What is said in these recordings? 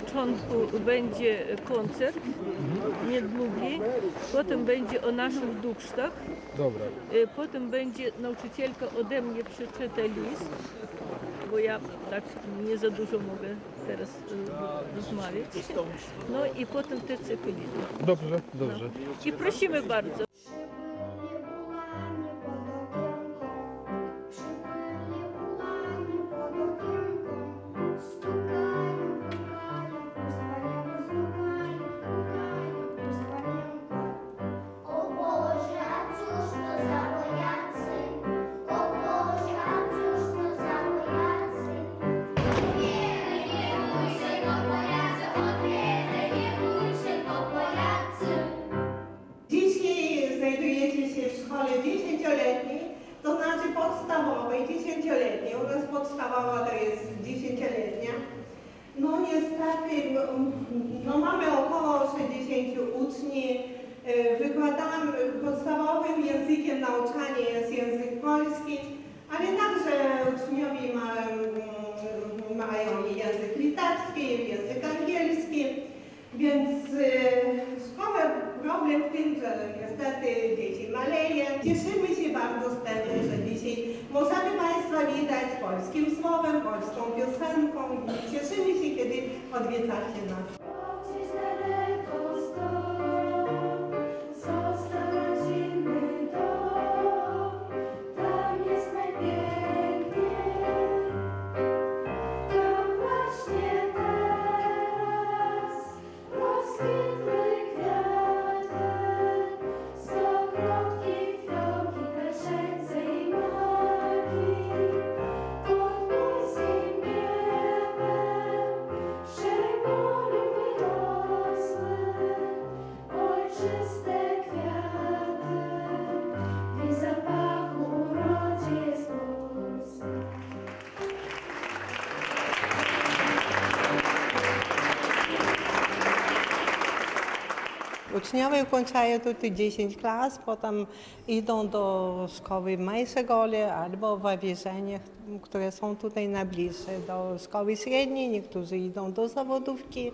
początku będzie koncert niedługi, potem będzie o naszych duszach, Dobra. y, potem będzie nauczycielka ode mnie przeczyta list, bo ja tak nie za dużo mogę teraz y, rozmawiać. No i potem te cykly. Dobrze, dobrze. I prosimy bardzo. Język litewski, i język angielski. Więc e, szkoła problem w tym, że niestety dzieci maleje. Cieszymy się bardzo z tego, że dzisiaj możemy Państwa witać polskim słowem, polską piosenką cieszymy się, kiedy odwiedzacie nas. Uczniowie ukończają tutaj 10 klas, potem idą do szkoły w Majsegole albo w Awierzeniach, które są tutaj najbliższe, do szkoły średniej, niektórzy idą do zawodówki.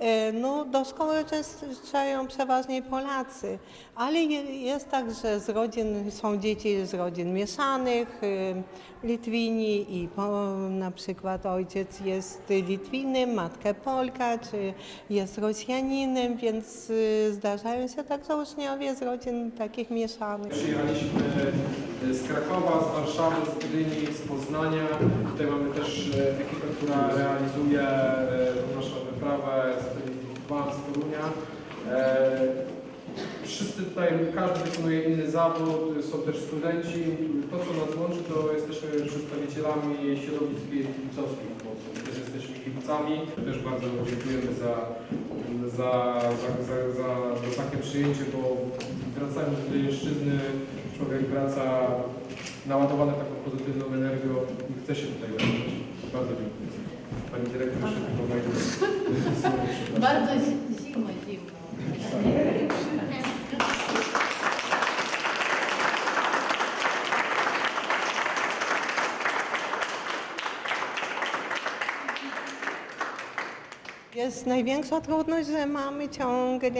E, No, do szkoły uczęszczają przeważnie Polacy, ale je- jest tak, że z rodzin, są dzieci z rodzin mieszanych, e, Litwini i na przykład ojciec jest Litwinem, matka Polka, czy jest Rosjaninem, więc y, zdarzają się także uczniowie z rodzin takich mieszanych. Przyjechaliśmy e, z Krakowa, z Warszawy, z Gdyni, z Poznania. Tutaj mamy też e, ekipę, która realizuje z Wam z Torunia. E, Wszyscy tutaj, każdy wykonuje inny zawód, są też studenci. To, co nas łączy, to jesteśmy przedstawicielami środowisk kibicowskich, bo też jesteśmy kibicami. Też bardzo dziękujemy za, za, za, za, za, takie przyjęcie, bo wracając do Jeszczyzny, człowiek wraca naładowany taką pozytywną energią i chce się tutaj wracać. Bardzo dziękuję. Pani dyrektor, jeszcze. Bardzo zi- zimno, zimno. Jest największa trudność, że mamy ciągle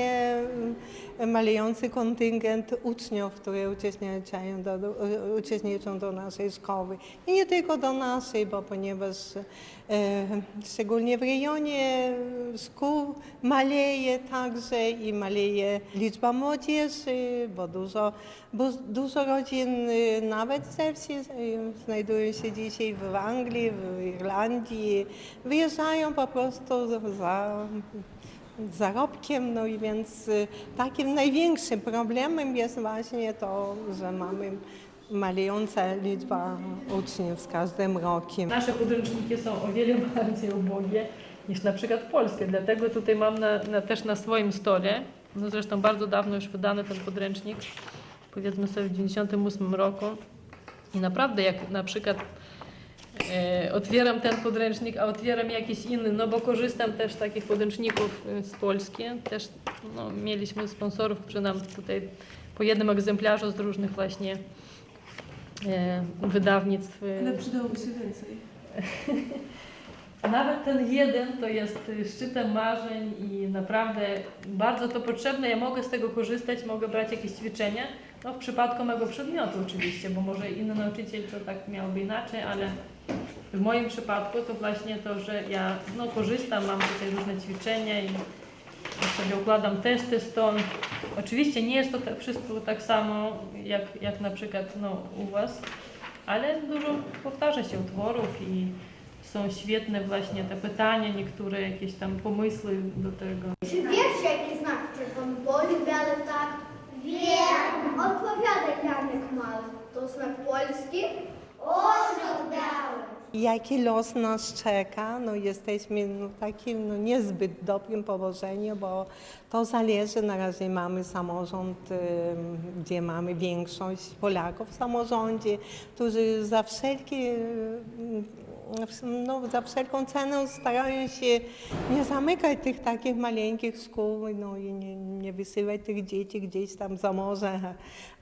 malejący kontyngent uczniów, które uczestniczą do, uczestniczą do naszej szkoły. I nie tylko do naszej, bo ponieważ e, szczególnie w rejonie szkół maleje także i maleje liczba młodzieży, bo dużo, bo dużo rodzin y, nawet ze wsi y, znajdują się dzisiaj w Anglii, w Irlandii, wyjeżdżają po prostu za zarobkiem, no i więc y, takim największym problemem jest właśnie to, że mamy malejąca liczba uczniów z każdym rokiem. Nasze podręczniki są o wiele bardziej ubogie niż na przykład polskie, dlatego tutaj mam na, na, też na swoim stole, no zresztą bardzo dawno już wydany ten podręcznik, powiedzmy sobie w 98 roku i naprawdę jak na przykład otwieram ten podręcznik, a otwieram jakiś inny, no bo korzystam też z takich podręczników e, z Polski, też no, mieliśmy sponsorów przy nam tutaj po jednym egzemplarzu z różnych właśnie e, wydawnictw. e, Ale przydałoby się więcej. nawet ten jeden to jest szczytem marzeń i naprawdę bardzo to potrzebne. Ja mogę z tego korzystać, mogę brać jakieś ćwiczenia. No w przypadku mego przedmiotu oczywiście, bo może inny nauczyciel to tak miałby inaczej, ale w moim przypadku to właśnie to, że ja no, korzystam, mam tutaj różne ćwiczenia i sobie układam testy stąd. Oczywiście nie jest to tak, wszystko tak samo jak, jak na przykład no, u Was, ale dużo powtarza się utworów i są świetne właśnie te pytania, niektóre jakieś tam pomysły do tego. Czy wiesz, jaki znak w czerwonym polu biały tak? Wiem. Odpowiadaj, Janek Mały. To znak polski? Jaki los nas czeka? No jesteśmy no, takim no, niezbyt dobrym położeniu, bo to zależy. Na razie mamy samorząd, em, gdzie mamy większość Polaków w samorządzie, którzy za wszelkie em, no, za wszelką cenę starają się nie zamykać tych takich maleńkich szkół no, i nie, nie wysyłać tych dzieci gdzieś tam za morze,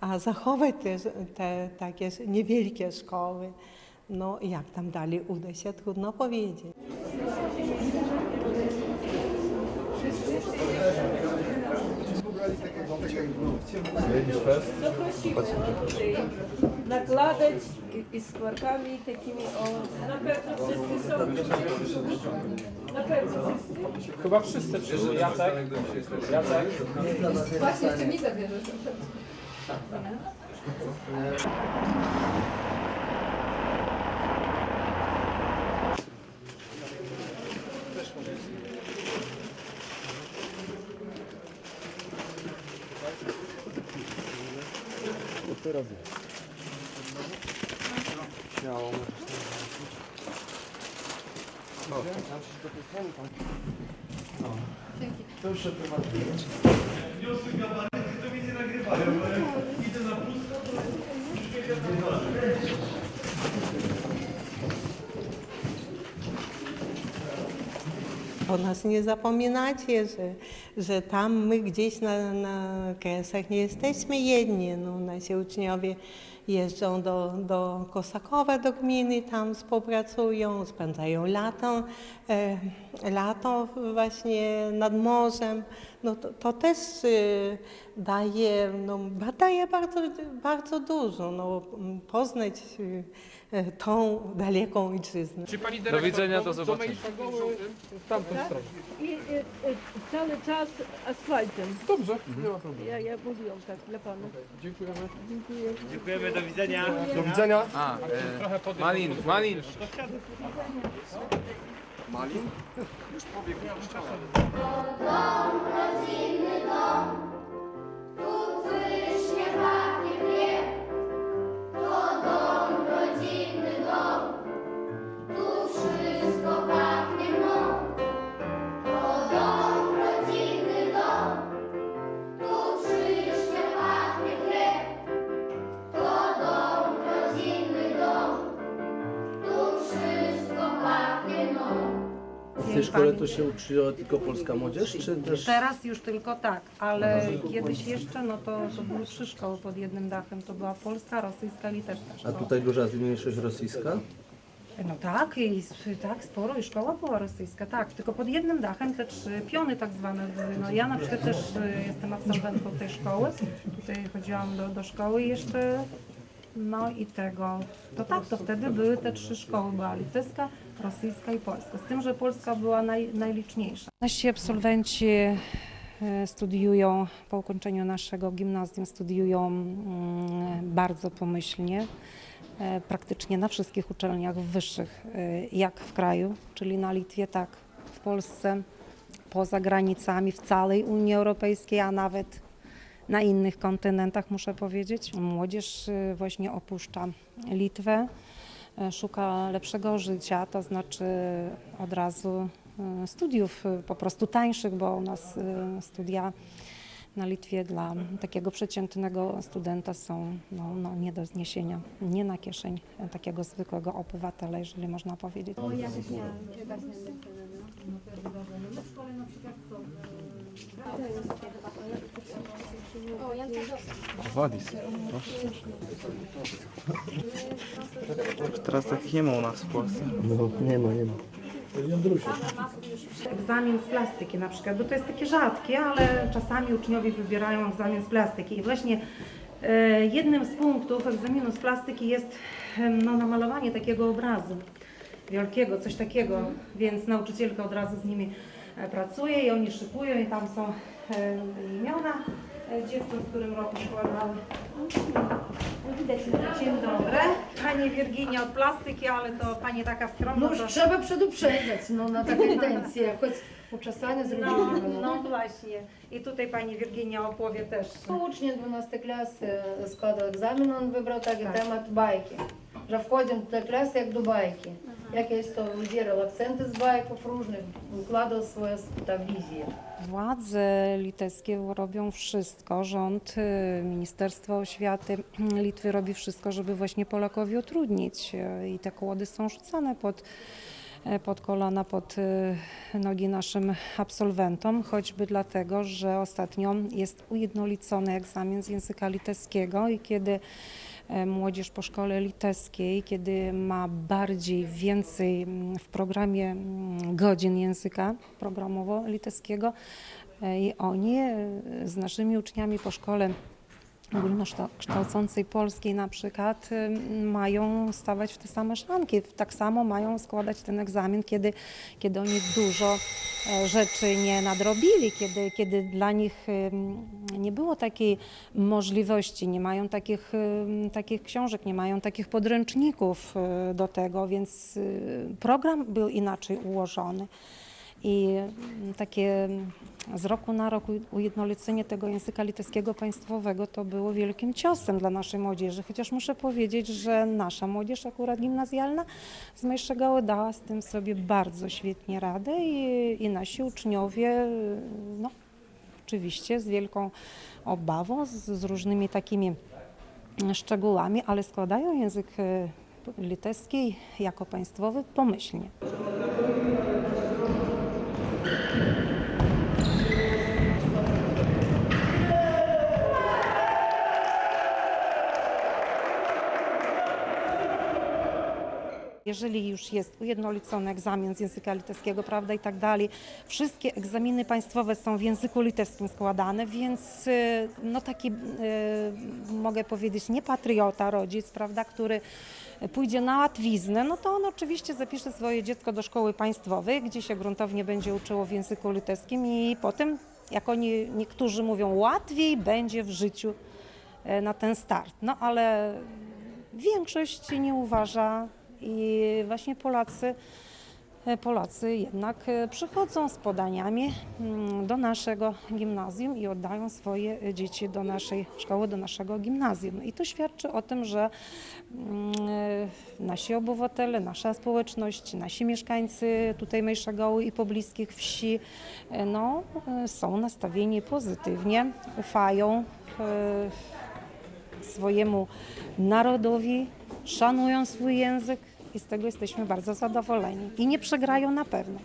a, a zachować te, te takie niewielkie szkoły. No jak tam dalej uda się, trudno powiedzieć. Nakładać i z skórkami takimi o... Na pewno wszyscy są. Na pewno wszyscy. Chyba wszyscy przyszli. Jacek? Jacek? Właśnie, jeszcze mi zabierzesz. Nie zapominacie, że, że tam my gdzieś na, na Kresach nie jesteśmy jedni. No, nasi uczniowie jeżdżą do, do Kosakowa, do gminy, tam współpracują, spędzają lato, e, lato właśnie nad morzem. No, to, to też e, daje, no, daje bardzo, bardzo dużo, no, poznać e, tą daleką ojczyznę. Czy pani Do widzenia, do zobaczenia. W tamtą stronę. I e, e, cały czas asfaltem. Dobrze, nie ma problemu. Ja, ja mówiłam tak dla panów. Dziękujemy. Dziękujemy, do widzenia. Do widzenia. A, e, Trochę podejść. Malin, Malin. Malin? Dom, rodzinny dom, tu pysznie pachnie chleb. Szkole to się uczyła tylko polska młodzież, czy też Teraz już tylko tak, ale kiedyś jeszcze, no to, to były trzy szkoły pod jednym dachem. To była polska, rosyjska i litewska a szkoła. tutaj duża mniejszość rosyjska? No tak, i s- tak, sporo i szkoła była rosyjska, tak, tylko pod jednym dachem te trzy piony tak zwane były. No ja na przykład też y, jestem absolwentką tej szkoły, tutaj chodziłam do, do szkoły jeszcze, no i tego, to tak, to wtedy były te trzy szkoły, była litewska, rosyjska i polska, z tym, że polska była naj, najliczniejsza. Nasi absolwenci e, studiują, po ukończeniu naszego gimnazjum studiują mm, bardzo pomyślnie, e, praktycznie na wszystkich uczelniach wyższych, e, jak w kraju, czyli na Litwie, tak w Polsce, poza granicami, w całej Unii Europejskiej, a nawet na innych kontynentach, muszę powiedzieć. Młodzież właśnie opuszcza Litwę, szuka lepszego życia, to znaczy od razu e, studiów e, po prostu tańszych, bo u nas e, studia na Litwie dla takiego przeciętnego studenta są no, no, nie do zniesienia, nie na kieszeń takiego zwykłego obywatela, jeżeli można powiedzieć. Wadis. Teraz takich nie ma u nas w Polsce. No nie ma, nie ma. Egzamin z plastyki na przykład, bo to jest takie rzadkie, ale czasami uczniowie wybierają egzamin z plastyki. I właśnie e, jednym z punktów egzaminu z plastyki jest no, namalowanie takiego obrazu wielkiego, coś takiego, więc nauczycielka od razu z nimi e, pracuje i oni szykują i tam są e, imiona dziewcząt, w którym roku składały. Dzień dobry. Pani Wirginia od plastyki, ale to pani taka skromna. No to... już trzeba przeduprzedzać, no na taką intencję, choć uczesanie No, no właśnie. I tutaj pani Wirginia opowie też. To uczeń 12 klasy składał egzamin, on wybrał taki temat bajki. Że wchodzimy do tej klasy jak do bajki. Jakieś to wybierał akcenty z bajków różnych, układał swoje tam wizje. Władze litewskie robią wszystko, rząd, y, Ministerstwo Oświaty Litwy robi wszystko, żeby właśnie Polakowi utrudnić. y, I te kłody są rzucane pod, y, pod kolana, pod y, nogi naszym absolwentom, choćby dlatego, że ostatnio jest ujednolicony egzamin z języka litewskiego i kiedy e, młodzież po szkole litewskiej, kiedy ma bardziej, więcej w programie godzin języka programowo-litewskiego e, i oni e, z naszymi uczniami po szkole ogólnokształcącej polskiej na przykład mają stawać w te same szranki. Tak samo mają składać ten egzamin, kiedy, kiedy oni dużo e, rzeczy nie nadrobili, kiedy, kiedy dla nich nie było takiej możliwości, nie mają takich, takich książek, nie mają takich podręczników y, do tego, więc y, program był inaczej ułożony. I mm, takie mm, z roku na rok ujednolicenie tego języka litewskiego państwowego to było wielkim ciosem dla naszej młodzieży. Chociaż muszę powiedzieć, że nasza młodzież akurat gimnazjalna z Mejszegały dała z tym sobie bardzo świetnie radę i, i nasi uczniowie, y, no oczywiście z wielką obawą, z, z różnymi takimi szczegółami, ale składają język y, litewski jako państwowy pomyślnie. Jeżeli już jest ujednolicony egzamin z języka litewskiego, prawda, i tak dalej, wszystkie egzaminy państwowe są w języku litewskim składane, więc y, no taki, y, mogę powiedzieć, nie patriota, rodzic, prawda, który pójdzie na łatwiznę, no to on oczywiście zapisze swoje dziecko do szkoły państwowej, gdzie się gruntownie będzie uczyło w języku litewskim i potem, jak oni niektórzy mówią, łatwiej będzie w życiu e, na ten start. No ale większość nie uważa i właśnie Polacy, e, Polacy jednak e, przychodzą z podaniami mm, do naszego gimnazjum i oddają swoje dzieci do naszej szkoły, do naszego gimnazjum. I to świadczy o tym, że mm, e, nasi obywatele, nasza społeczność, nasi mieszkańcy tutaj Mejszegoły i pobliskich wsi no, są nastawieni pozytywnie, ufają swojemu narodowi, szanują swój język i z tego jesteśmy bardzo zadowoleni. I nie przegrają na pewno.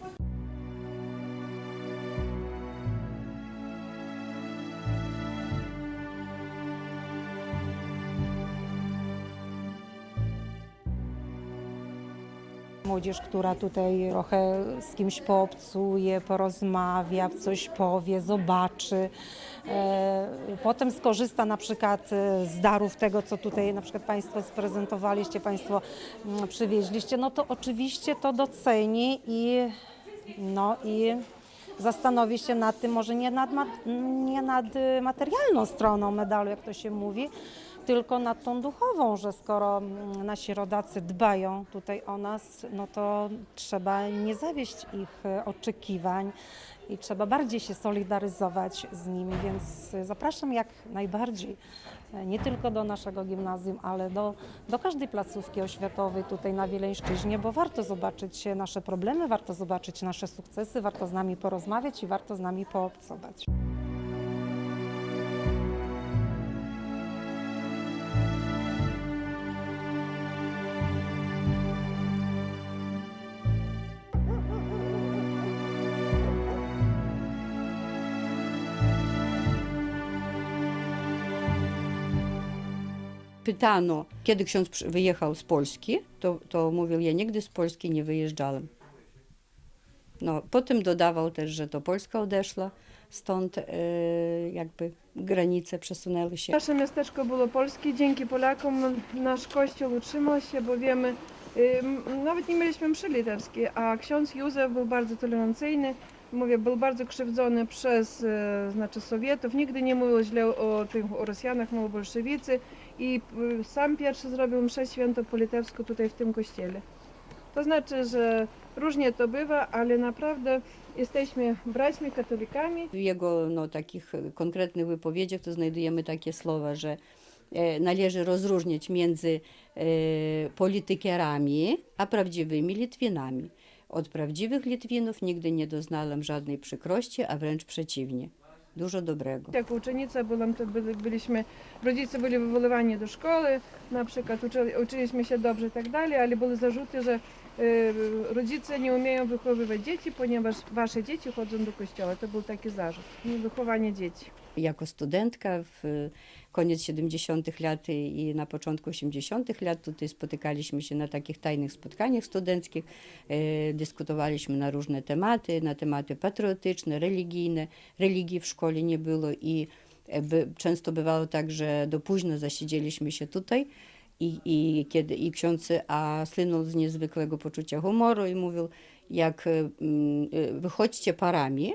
Młodzież, która tutaj trochę z kimś poobcuje, porozmawia, coś powie, zobaczy. E, Potem skorzysta na przykład e, z darów tego, co tutaj na przykład Państwo sprezentowaliście, Państwo mm, przywieźliście, no to oczywiście to doceni i, no i zastanowi się nad tym, może nie nad, nie nad y, materialną stroną medalu, jak to się mówi, tylko nad tą duchową, że skoro mm, nasi rodacy dbają tutaj o nas, no to trzeba nie zawieść ich e, oczekiwań i trzeba bardziej się solidaryzować z nimi, więc e, zapraszam jak najbardziej, e, nie tylko do naszego gimnazjum, ale do, do każdej placówki oświatowej tutaj na Wileńszczyźnie, bo warto zobaczyć nasze problemy, warto zobaczyć nasze sukcesy, warto z nami porozmawiać i warto z nami poobcować. Pytano, kiedy ksiądz wyjechał z Polski, to, to mówił, ja nigdy z Polski nie wyjeżdżałem. No, potem dodawał też, że to Polska odeszła, stąd e, jakby granice przesunęły się. Nasze miasteczko było polskie, dzięki Polakom nasz kościół utrzymał się, bo wiemy, y, nawet nie mieliśmy mszy litewskiej, a ksiądz Józef był bardzo tolerancyjny, mówię, był bardzo krzywdzony przez e, znaczy Sowietów, nigdy nie mówił źle o tych o Rosjanach, mówił bolszewicy i y, sam pierwszy zrobił mszę świętą po litewsku tutaj w tym kościele. To znaczy, że różnie to bywa, ale naprawdę jesteśmy braćmi katolikami, W jego no, takich konkretnych wypowiedziach to znajdujemy takie słowa, że e, należy rozróżniać między e, politykierami a prawdziwymi Litwinami. Od prawdziwych Litwinów nigdy nie doznałem żadnej przykrości, a wręcz przeciwnie. Byłam, to byli, byliśmy, rodzice byli wywolowani do szkoły, na przykład uczy, uczyliśmy się dobrze i tak dalej, ale były zarzuty, że e, rodzice nie umieją wychowywać dzieci, ponieważ wasze dzieci chodzą do kościoła. To był taki zarzut, nie wychowanie dzieci. Jako studentka w koniec 70. lat i na początku 80. lat tutaj spotykaliśmy się na takich tajnych spotkaniach studenckich, e, dyskutowaliśmy na różne tematy, na tematy patriotyczne, religijne. Religii w szkole nie było i e, często bywało tak, że do późno zasiedzieliśmy się tutaj. I, i, kiedy, I ksiądz a słynął z niezwykłego poczucia humoru i mówił, jak mm, e, wychodźcie parami,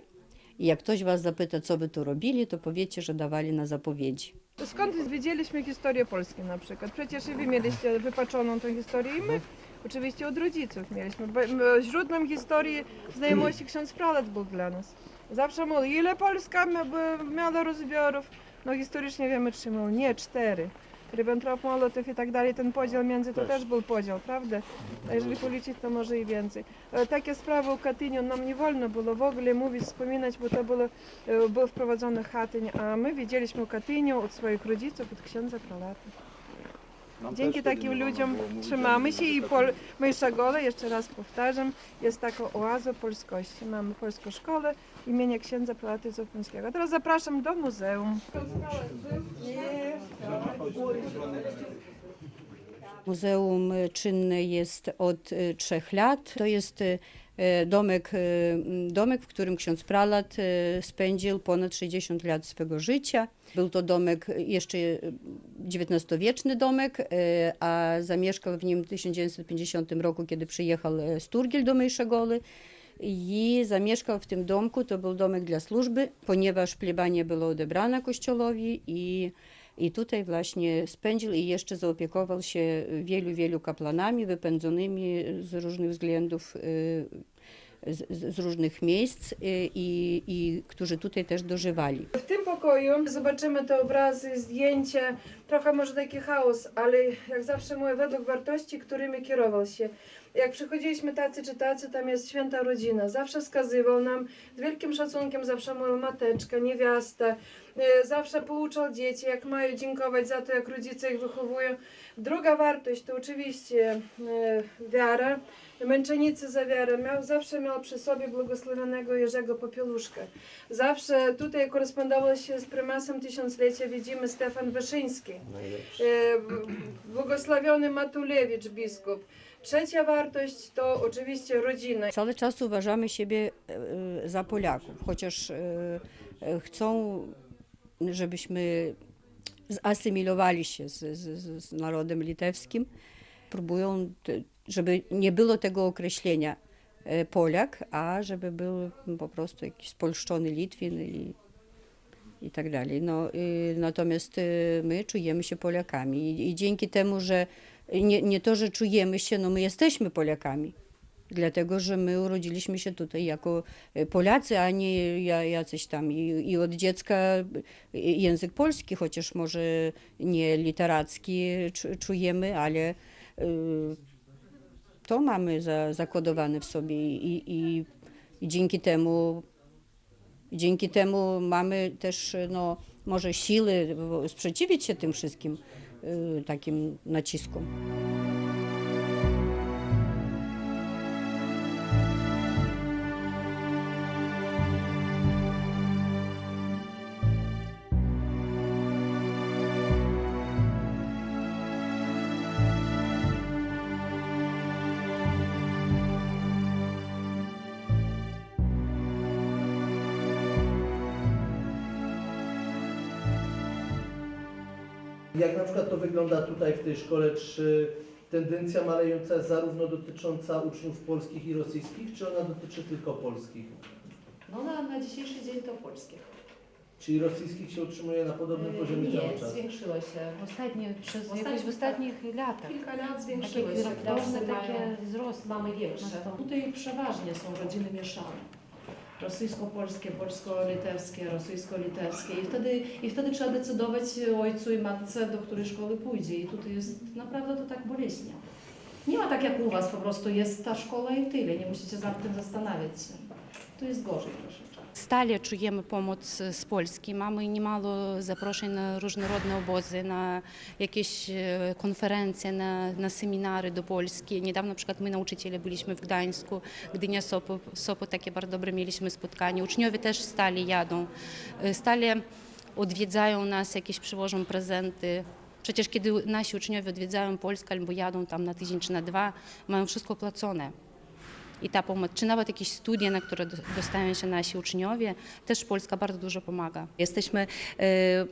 i jak ktoś was zapyta, co wy tu robili, to powiecie, że dawali na zapowiedzi. Skąd wiedzieliśmy historię Polski na przykład? Przecież wy mieliście wypaczoną tą historię i my oczywiście od rodziców mieliśmy. Bo- Źródłem historii znajomości ksiądz Pralat był dla nas. Zawsze mówił, ile Polska miała rozbiorów. No historycznie wiemy mówił, nie cztery. Ribbentrop, Molotow i tak dalej, ten podział między to też był podział, prawda? A jeżeli policzyć, to może i więcej. E, Takie sprawy u Katyniu nam nie wolno było w ogóle mówić, wspominać, bo to było, e, był wprowadzony Katyń, a my wiedzieliśmy o Katyniu od swoich rodziców, od księdza pralata. Dzięki takim ludziom trzymamy się i pol, Mysza Gola, jeszcze raz powtarzam, jest taką oazą polskości. Mamy polską szkołę imienia księdza prelaty Zofińskiego. Teraz zapraszam do muzeum. Muzeum czynne jest od e, trzech lat. To jest e, domek, e, domek, w którym ksiądz pralat spędził ponad 60 lat swego życia. Był to domek jeszcze XIX-wieczny domek, e, a zamieszkał w nim w 1950 roku, kiedy przyjechał e, Sturgiel do Mejszegoli. I zamieszkał w tym domku, to był domek dla służby, ponieważ plebania była odebrana kościołowi i i tutaj właśnie spędził i jeszcze zaopiekował się wielu, wielu kaplanami wypędzonymi z różnych względów, y, z, z różnych miejsc y, i, i którzy tutaj też dożywali. W tym pokoju zobaczymy te obrazy, zdjęcia, trochę może taki chaos, ale jak zawsze mówię, według wartości, którymi kierował się. Jak przychodziliśmy tacy czy tacy, tam jest święta rodzina. Zawsze wskazywał nam, z wielkim szacunkiem zawsze mówił mateczka, niewiasta. E, Zawsze pouczał dzieci, jak mają dziękować za to, jak rodzice ich wychowują. Druga wartość to oczywiście e, wiara. Męczennicy za wiarę. Miał, zawsze miał przy sobie błogosławionego Jerzego Popieluszkę. Zawsze tutaj korespondował się z prymasem tysiąclecia, widzimy Stefan Wyszyński. E, Błogosławiony Matulewicz, biskup. Trzecia wartość to oczywiście rodzina. Cały czas uważamy siebie e, za Polaków, chociaż e, e, chcą, żebyśmy zasymilowali się z, z, z- narodem litewskim. Próbują, te- żeby nie było tego określenia e, Polak, a żeby był po prostu jakiś spolszczony Litwin i, i tak dalej. No, y, natomiast y, my czujemy się Polakami i, i dzięki temu, że nie, nie to, że czujemy się, no my jesteśmy Polakami. Dlatego, że my urodziliśmy się tutaj jako e, Polacy, a nie ja- jacyś tam. I, i od dziecka e, język polski, chociaż może nie literacki czu- czujemy, ale e, to mamy za, zakodowane w sobie i, i, i dzięki temu dzięki temu mamy też no, może siły sprzeciwić się tym wszystkim e, takim naciskom. Wygląda tutaj w tej szkole? Czy tendencja malejąca jest zarówno dotycząca uczniów polskich i rosyjskich, czy ona dotyczy tylko polskich? No na, na dzisiejszy dzień to polskie. Czyli rosyjskich się utrzymuje na podobnym poziomie cały Nie, czas? zwiększyło się. Ostatnio, przez Ostatnio- jakoś w ostatnich latach. Kilka lat Takie zwiększyło się. Klasy takie wzrosty. mamy większe. Tutaj przeważnie są rodziny mieszane. Rosyjsko-polskie, polsko-litewskie, rosyjsko-litewskie. I wtedy, I wtedy trzeba decydować ojcu i matce, do której szkoły pójdzie. I tutaj jest naprawdę to tak boleśnie. Nie ma tak jak u Was, po prostu jest ta szkoła i tyle. Nie musicie nad tym zastanawiać się. Tu jest gorzej troszeczkę. Stale czujemy pomoc z Polski. Mamy niemało zaproszeń na różnorodne obozy, na jakieś konferencje, na, na seminary do Polski. Niedawno na przykład my nauczyciele byliśmy w Gdańsku, Gdynia, Sopot, Sopot takie bardzo dobre mieliśmy spotkanie. Uczniowie też stale jadą, stale odwiedzają nas, jakieś przywożą prezenty. Przecież kiedy nasi uczniowie odwiedzają Polskę albo jadą tam na tydzień czy na dwa, mają wszystko opłacone. I ta pomoc, czy nawet jakieś studia, na które do- dostają się nasi uczniowie, też Polska bardzo dużo pomaga. Jesteśmy e,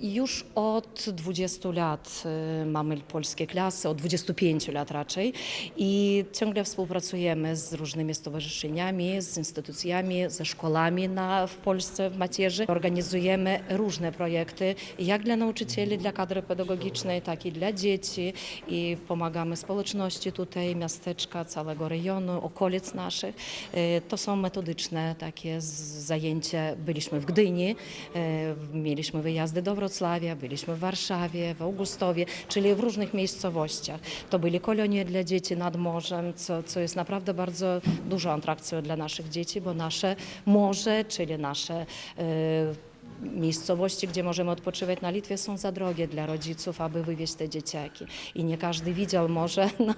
już od 20 lat e, mamy polskie klasy, od 25 lat raczej i ciągle współpracujemy z różnymi stowarzyszeniami, z instytucjami, ze szkołami na, w Polsce, w macierzy. Organizujemy różne projekty, jak dla nauczycieli, dla kadry pedagogicznej, tak i dla dzieci i pomagamy społeczności tutaj, miasteczka, całego rejonu, okolic naszych. E, To są metodyczne takie zajęcia. Byliśmy w Gdyni, e, mieliśmy wyjazdy do Wrocławia, byliśmy w Warszawie, w Augustowie, czyli w różnych miejscowościach. To byli kolonie dla dzieci nad morzem, co, co jest naprawdę bardzo dużą atrakcją dla naszych dzieci, bo nasze morze, czyli nasze e, miejscowości, gdzie możemy odpoczywać na Litwie są za drogie dla rodziców, aby wywieźć te dzieciaki. I nie każdy widział morze, no,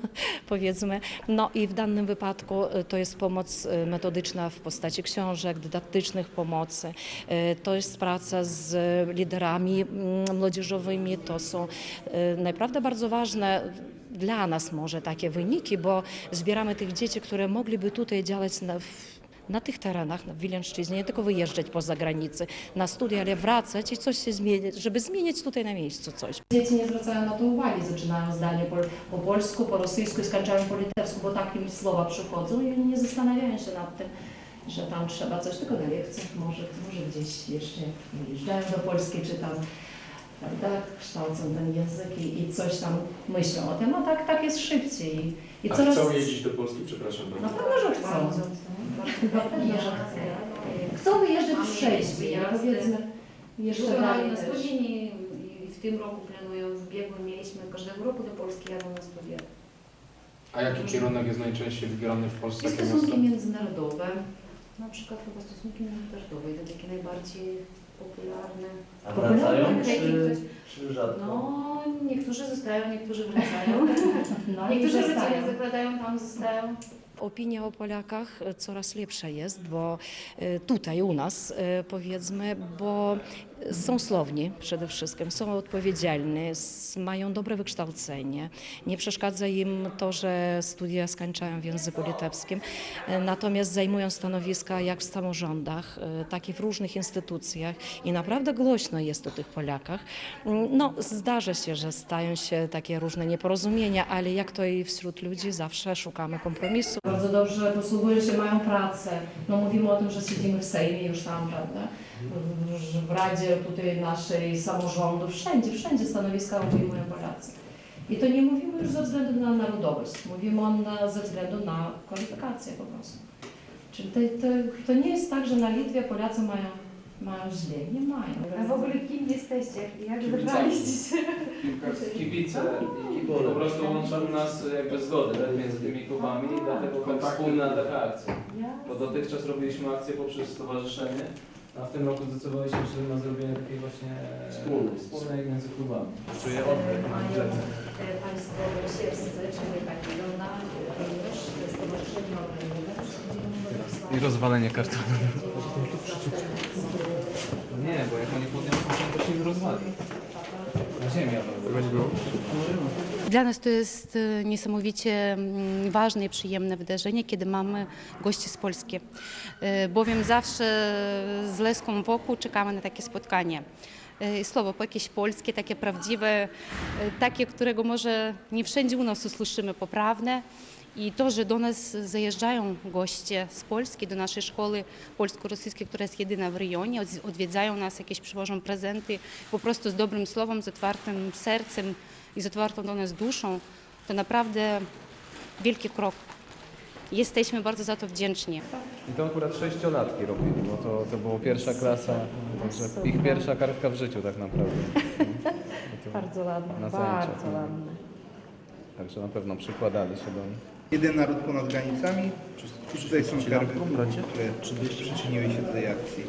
powiedzmy. No i w danym wypadku e, to jest pomoc e, metodyczna w postaci książek, dydaktycznych pomocy. E, To jest praca z liderami mm, młodzieżowymi. To są naprawdę bardzo ważne dla nas może takie wyniki, bo zbieramy tych dzieci, które mogliby tutaj działać na, na tych terenach, na Wileńszczyźnie, nie tylko wyjeżdżać poza granicę na studia, ale wracać i coś się zmienić, żeby zmienić tutaj na miejscu coś. Dzieci nie zwracają na to uwagi, zaczynają zdanie po, po polsku, po rosyjsku i skończają po litewsku, bo tak im słowa przychodzą i nie zastanawiają się nad tym, że tam trzeba coś tylko na lekcjach, może, może gdzieś jeszcze wyjeżdżają do Polski, czy tam prawda, kształcą ten język i, i coś tam myślą o tym, a tak, tak jest szybciej. I, A coraz... chcą jeździć do Polski, przepraszam Na bardzo. pewno, że chcą. Na pewno, że chcą. Chcą wyjeżdżać w sześć, powiedzmy, jeszcze dalej na też. studiach i, w tym roku planują, w ubiegłym mieliśmy każdego roku do Polski jadą na studia. A jaki kierunek jest najczęściej wybierany w Polsce? I stosunki międzynarodowe, na przykład chyba stosunki międzynarodowe, to takie najbardziej popularne. A wracają, czy, czy rzadko? No, niektórzy zostają, niektórzy wracają. No, niektórzy zostają. zakładają, tam zostają. Opinia o Polakach e, coraz lepsza jest, bo e, tutaj u nas e, powiedzmy, bo są słowni przede wszystkim, są odpowiedzialni, mają dobre wykształcenie. Nie przeszkadza im to, że studia skończają w języku litewskim, e, natomiast zajmują stanowiska jak w samorządach, e, tak i w różnych instytucjach i naprawdę głośno jest o tych Polakach. Mm, No, zdarza się, że stają się takie różne nieporozumienia, ale jak to i wśród ludzi zawsze szukamy kompromisu. Bardzo dobrze posługują się, mają pracę. No mówimy o tym, że siedzimy w Sejmie już tam, prawda? W, w Radzie tutaj naszej samorządu, wszędzie, wszędzie stanowiska obejmują Polacy. I to nie mówimy już ze względu na narodowość, mówimy on na, ze względu na kwalifikacje po prostu. Czyli to, to, to nie jest tak, że na Litwie Polacy mają, mają źle, nie mają. A w ogóle kim jesteście? Jak wybraliście się? Kibice i po prostu łączą nas jakby zgody tak, między tymi klubami i dlatego tak wspólna taka akcja. Bo dotychczas robiliśmy akcję poprzez stowarzyszenie, a w tym roku zdecydowaliśmy się na zrobienie takiej właśnie Wspólnej. wspólnej między klubami. Czuję oddech na Mają rzece. e, Państwo Siewscy, czyli Pani Ilona, również Stowarzyszenie Organizacji. I rozwalenie kartonu. Nie, bo jak oni podniosą, to się rozwali. Ziemia. Dla nas to jest e, niesamowicie mm, ważne i przyjemne wydarzenie, kiedy mamy gości z Polski. E, Bowiem zawsze z Leską wokół czekamy na takie spotkanie. E, I słowo po jakieś polskie, takie prawdziwe, takie, którego może nie wszędzie u nas usłyszymy poprawne. I to, że do nas zajeżdżają goście z Polski, do naszej szkoły polsko-rosyjskiej, która jest jedyna w rejonie, od- odwiedzają nas, jakieś przywożą prezenty, po prostu z dobrym słowem, z otwartym sercem i z otwartą do nas duszą, to naprawdę wielki krok. Jesteśmy bardzo za to wdzięczni. I to akurat sześciolatki robili, bo to, to było pierwsza klasa, także ich pierwsza kartka w życiu tak naprawdę. Bardzo ładne, na zajęciach, bardzo no. ładne. Także na pewno przykładali się do nich. Jeden naród ponad granicami. Tutaj są karty, które przyczyniły się do tej akcji.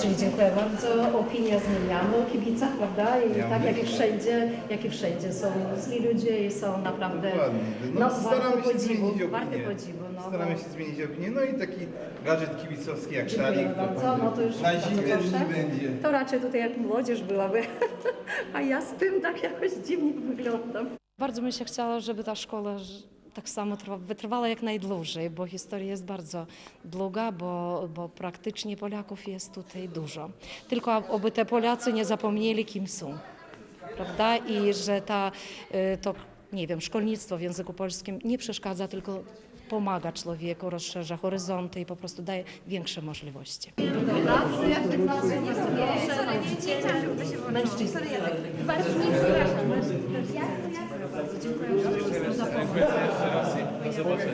Czyli dziękuję bardzo. Opinia zmieniamy o kibicach, prawda? I Ja tak jak i myślę. wszędzie, jak i wszędzie są źli ludzie i są naprawdę Dokładnie. no, No, staramy się podziwu, zmienić opinię. podziwu. No, Staramy bo- się zmienić opinię. No i taki gadżet kibicowski jak Dziękuję szalik. bardzo. No to już na bardzo zimie proszę. dni będzie. To raczej tutaj jak młodzież byłaby, a ja z tym tak jakoś dziwnie wyglądam. Bardzo bym się chciała, żeby ta szkoła ż- tak samo trwa, wytrwała jak najdłużej, bo historia jest bardzo długa, bo, bo praktycznie Polaków jest tutaj dużo. Tylko aby te Polacy nie zapomnieli, kim są. Prawda? I że ta, y, to, nie wiem, szkolnictwo w języku polskim nie przeszkadza, tylko pomaga człowieku, rozszerza horyzonty i po prostu daje większe możliwości. Mężczyźni. Do zobaczenia.